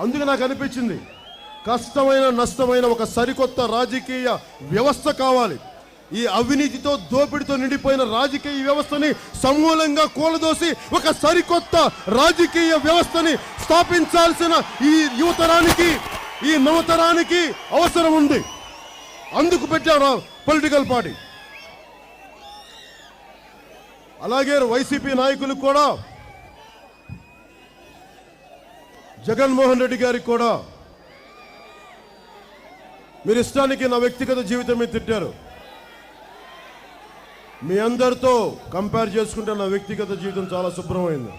అందుకే నాకు అనిపించింది కష్టమైన నష్టమైన ఒక సరికొత్త రాజకీయ వ్యవస్థ కావాలి. ఈ అవినీతితో దోపిడితో నిండిపోయిన రాజకీయ వ్యవస్థని సమూలంగా కూలదోసి ఒక సరికొత్త రాజకీయ వ్యవస్థని స్థాపించాల్సిన ఈ యువతరానికి ఈ నవతరానికి అవసరం ఉంది. అందుకు పెట్టారు పొలిటికల్ పార్టీ. అలాగే వైసీపీ నాయకులు కూడా జగన్మోహన్ రెడ్డి గారికి కూడా మీరు ఇష్టానికి నా వ్యక్తిగత జీవితం మీద తిట్టారు. మీ అందరితో కంపేర్ చేసుకుంటే నా వ్యక్తిగత జీవితం చాలా శుభ్రమైంది.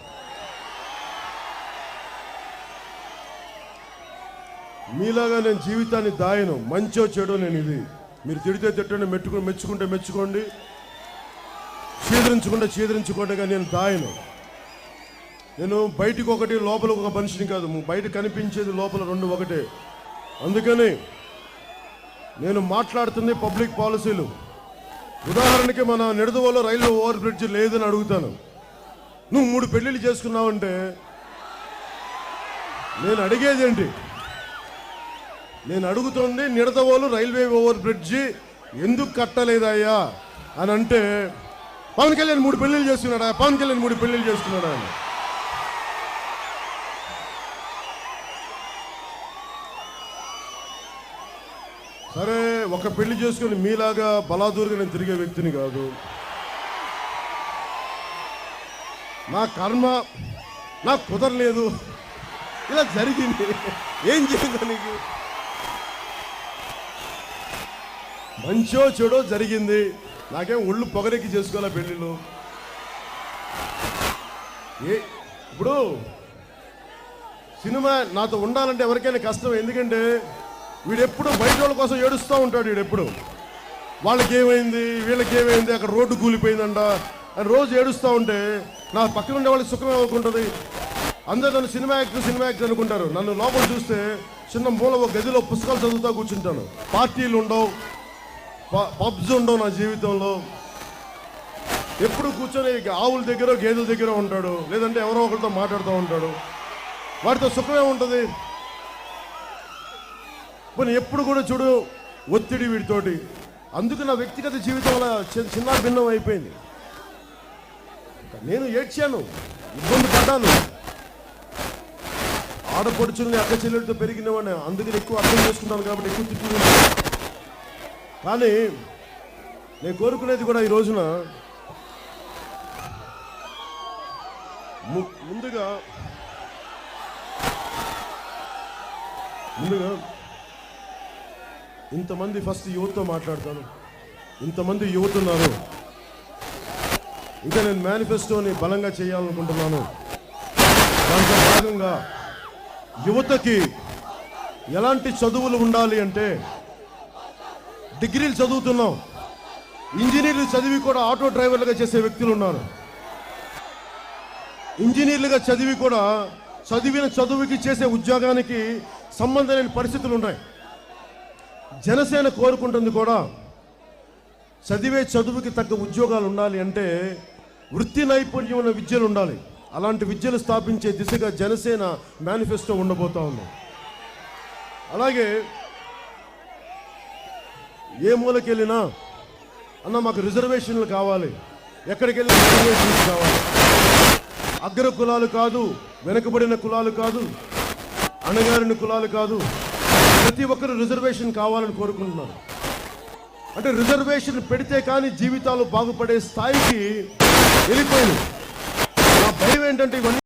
మీలాగా నేను జీవితాన్ని దాయను మంచో చెడో నేను ఇది. మీరు తిడితే తిట్టండి మెట్టుకుని మెచ్చుకుంటే మెచ్చుకోండి. చీదరించుకుంటే చీదరించుకోండి కానీ నేను దాయను. నేను బయటికి ఒకటి లోపల ఒక మనిషిని కాదు. బయట కనిపించేది లోపల రెండు ఒకటే. అందుకని నేను మాట్లాడుతుంది పబ్లిక్ పాలసీలు. ఉదాహరణకి మన నిడదవలో రైల్వే ఓవర్ బ్రిడ్జ్ లేదని అడుగుతాను. నువ్వు మూడు పెళ్ళిళ్ళు చేసుకున్నావంటే నేను అడిగేది ఏంటి నేను అడుగుతుంది నిడదవోలు రైల్వే ఓవర్ బ్రిడ్జి ఎందుకు కట్టలేదయ్యా? అని అంటే పవన్ కళ్యాణ్ మూడు పెళ్ళిళ్ళు చేస్తున్నాడా పవన్ కళ్యాణ్ మూడు పెళ్ళిళ్ళు చేస్తున్నాడా అని. ఒక పెళ్ళి చేసుకుని మీలాగా బలాదూరుగా నేను తిరిగే వ్యక్తిని కాదు. నా కర్మ నాకు కుదరలేదు. ఇలా జరిగింది. ఏం చేయాలి నీకు? మంచో చెడో జరిగింది. నాకేం ఒళ్ళు పొగరెక్కి చేసుకోవాలా పెళ్ళిళ్ళు? ఏ ఇప్పుడు సినిమా నాతో ఉండాలంటే ఎవరికైనా కష్టం. ఎందుకంటే వీడెప్పుడు బయట వాళ్ళ కోసం ఏడుస్తూ ఉంటాడు వీడెప్పుడు. వాళ్ళకి ఏమైంది వీళ్ళకి ఏమైంది అక్కడ రోడ్డు కూలిపోయిందంట. అని రోజు ఏడుస్తూ ఉంటే నా పక్కన ఉండే వాళ్ళకి సుఖమే అవ్వకుంటుంది. అందరూ నన్ను సినిమా యాక్టర్ సినిమా యాక్టర్ అనుకుంటారు. నన్ను లోపల చూస్తే చిన్న మూల ఒక గదిలో పుస్తకాలు చదువుతా కూర్చుంటాను. పార్టీలు ఉండవు. ప- పబ్స్ ఉండవు నా జీవితంలో. ఎప్పుడు కూర్చొని ఆవుల దగ్గర గేదెల దగ్గర ఉంటాడు. లేదంటే ఎవరో ఒకరితో మాట్లాడుతూ ఉంటాడు. వాటితో సుఖమే ఉంటుంది. పోనీ ఎప్పుడు కూడా చూడు ఒత్తిడి వీటితోటి అందుకు నా వ్యక్తిగత జీవితం అలా చిన్న భిన్నం అయిపోయింది. నేను ఏడ్చాను ఇబ్బంది పడ్డాను. ఆడపడుచుల్ని అక్క చెల్లెలతో పెరిగినవాడిని అందుకని ఎక్కువ అర్థం చేసుకున్నాను కాబట్టి ఎక్కువ తిట్టుకున్నాను. కానీ నేను కోరుకునేది కూడా ఈ రోజున ము- ముందుగా ముందుగా ఇంతమంది ఫస్ట్ యువతతో మాట్లాడతాను. ఇంతమంది యువత ఉన్నారు ఇంకా నేను మేనిఫెస్టోని బలంగా చేయాలనుకుంటున్నాను. దాంట్లో భాగంగా యువతకి ఎలాంటి చదువులు ఉండాలి అంటే డిగ్రీలు చదువుతున్నాం. ఇంజనీర్లు చదివి కూడా ఆటో డ్రైవర్లుగా చేసే వ్యక్తులు ఉన్నారు ఇంజనీర్లుగా చదివి కూడా చదివిన చదువుకి చేసే ఉద్యోగానికి సంబంధం లేని పరిస్థితులు ఉన్నాయి. జనసేన కోరుకుంటుంది కూడా. చదివే చదువుకి తగ్గ ఉద్యోగాలు ఉండాలి అంటే వృత్తి నైపుణ్యం ఉన్న విద్యలు ఉండాలి. అలాంటి విద్యలు స్థాపించే దిశగా జనసేన మేనిఫెస్టో ఉండబోతా ఉంది. అలాగే ఏ మూలకి వెళ్ళినా అన్న మాకు రిజర్వేషన్లు కావాలి. ఎక్కడికి వెళ్ళినా రిజర్వేషన్లు కావాలి. అగ్ర కులాలు కాదు వెనుకబడిన కులాలు కాదు అణగారిన కులాలు కాదు ప్రతి ఒక్కరు రిజర్వేషన్ కావాలని కోరుకుంటున్నారు. అంటే రిజర్వేషన్ పెడితే కానీ జీవితాలు బాగుపడే స్థాయికి వెళ్ళిపోయింది. నా భయం ఏంటంటే ఇవన్నీ